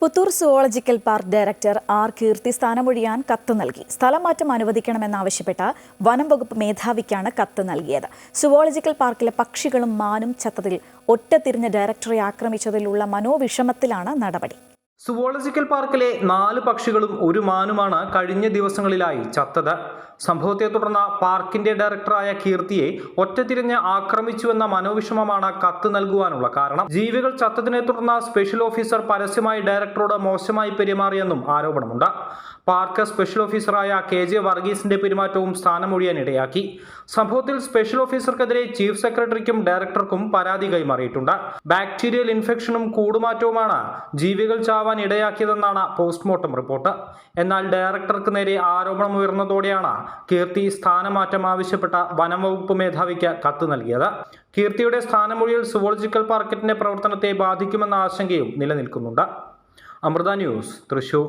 Puthur zoological park director R Keerthi സ്ഥാനമൊഴിയാൻ കത്ത് നൽകി. സ്ഥലമാറ്റം അനുവദിക്കണമെന്നാവശ്യപ്പെട്ട വനം വകുപ്പ് മേധാവിക്കാണ് കത്ത് നൽകിയത്. സുവോളജിക്കൽ പാർക്കിലെ പക്ഷികളും മാനും ചത്തതിൽ ഒറ്റ തിരിഞ്ഞ ഡയറക്ടറെ ആക്രമിച്ചതിലുള്ള മനോവിഷമത്തിലാണ് നടപടി. സുവോളജിക്കൽ പാർക്കിലെ നാല് പക്ഷികളും ഒരു മാനുമാണ് കഴിഞ്ഞ ദിവസങ്ങളിലായി ചത്തത്. സംഭവത്തെ തുടർന്ന് പാർക്കിന്റെ ഡയറക്ടറായ കീർത്തിയെ ഒറ്റതിരിഞ്ഞ് ആക്രമിച്ചുവെന്ന മനോവിഷമമാണ് കത്ത് നൽകുവാനുള്ള കാരണം. ജീവികൾ ചത്തതിനെ തുടർന്ന് സ്പെഷ്യൽ ഓഫീസർ പരസ്യമായി ഡയറക്ടറോട് മോശമായി പെരുമാറിയെന്നും ആരോപണമുണ്ട്. പാർക്ക് സ്പെഷ്യൽ ഓഫീസറായ കെ ജെ വർഗീസിന്റെ പെരുമാറ്റവും സ്ഥാനമൊഴിയാനിടയാക്കി സംഭവത്തിൽ സ്പെഷ്യൽ ഓഫീസർക്കെതിരെ ചീഫ് സെക്രട്ടറിക്കും ഡയറക്ടർക്കും പരാതി കൈമാറിയിട്ടുണ്ട്. ബാക്ടീരിയൽ ഇൻഫെക്ഷനും കൂടുമാറ്റവുമാണ് ജീവികൾ ചാവാൻ ഇടയാക്കിയതെന്നാണ് പോസ്റ്റ്മോർട്ടം റിപ്പോർട്ട്. എന്നാൽ ഡയറക്ടർക്ക് നേരെ ആരോപണം ഉയർന്നതോടെയാണ് കീർത്തി സ്ഥാനമാറ്റം ആവശ്യപ്പെട്ട വനം വകുപ്പ് മേധാവിക്ക് കത്ത് നൽകിയത്. കീർത്തിയുടെ സ്ഥാനമൊഴിയിൽ സുവോളജിക്കൽ പാർക്കറ്റിന്റെ പ്രവർത്തനത്തെ ബാധിക്കുമെന്ന ആശങ്കയും നിലനിൽക്കുന്നുണ്ട്. അമൃത ന്യൂസ് തൃശൂർ.